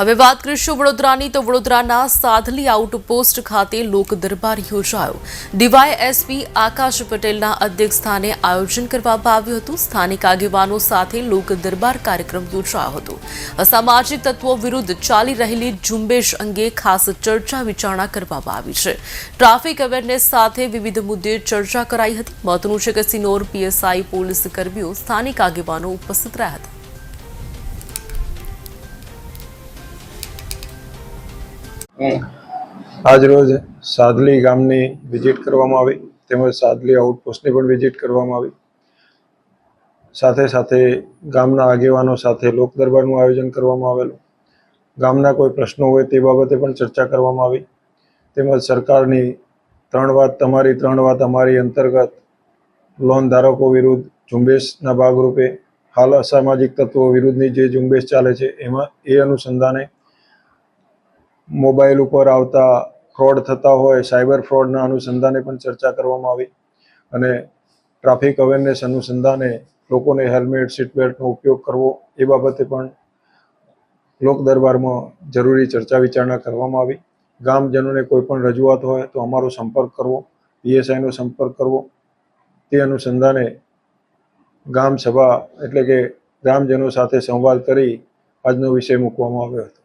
હવે વાત કરીશું વડોદરાની. તો વડોદરાના સાધલી આઉટપોસ્ટ ખાતે લોક દરબાર યોજાયો. ડીવાય એસપી આકાશ પટેલના અધ્યક્ષ સ્થાને આયોજન કરવામાં આવ્યું હતું. સ્થાનિક આગેવાનો સાથે લોક દરબાર કાર્યક્રમ યોજાયો હતો. અસામાજિક તત્વો વિરુદ્ધ ચાલી રહેલી ઝુંબેશ અંગે ખાસ ચર્ચા વિચારણા કરવામાં આવી છે. ટ્રાફિક અવેરનેસ સાથે વિવિધ મુદ્દે ચર્ચા કરાઈ હતી. મહત્વનું છે કે સિનોર પીએસઆઈ પોલીસ કર્મીઓ સ્થાનિક આગેવાનો ઉપસ્થિત રહ્યા હતા. આજ રોજ સાદલી ગામની વિઝિટ કરવામાં આવી, તેમજ સાદલી આઉટપોસ્ટની પણ વિઝિટ કરવામાં આવી. સાથે સાથે ગામના આગેવાનો સાથે લોક દરબારનું આયોજન કરવામાં આવેલું. ગામના કોઈ પ્રશ્નો હોય તે બાબતે પણ ચર્ચા કરવામાં આવી. તેમજ સરકારની ત્રણ વાત, તમારી ત્રણ વાત, અમારી અંતર્ગત લોન ધારકો વિરુદ્ધ ઝુંબેશના ભાગરૂપે હાલ અસામાજિક તત્વો વિરુદ્ધની જે ઝુંબેશ ચાલે છે, એમાં એ અનુસંધાને મોબાઈલ ઉપર આવતા ફ્રોડ થતા હોય, સાયબર ફ્રોડના અનુસંધાને પણ ચર્ચા કરવામાં આવી અને ટ્રાફિક અવેરનેસ અનુસંધાને લોકોને હેલ્મેટ સીટ બેલ્ટનો ઉપયોગ કરવો એ બાબતે પણ લોક દરબારમાં જરૂરી ચર્ચા વિચારણા કરવામાં આવી. ગામજનોને કોઈ પણ રજૂઆત હોય તો અમારો સંપર્ક કરવો, પીએસઆઈનો સંપર્ક કરવો. તે અનુસંધાને ગામ સભા એટલે કે ગ્રામજનો સાથે સંવાદ કરી આજનો વિષય મૂકવામાં આવ્યો હતો.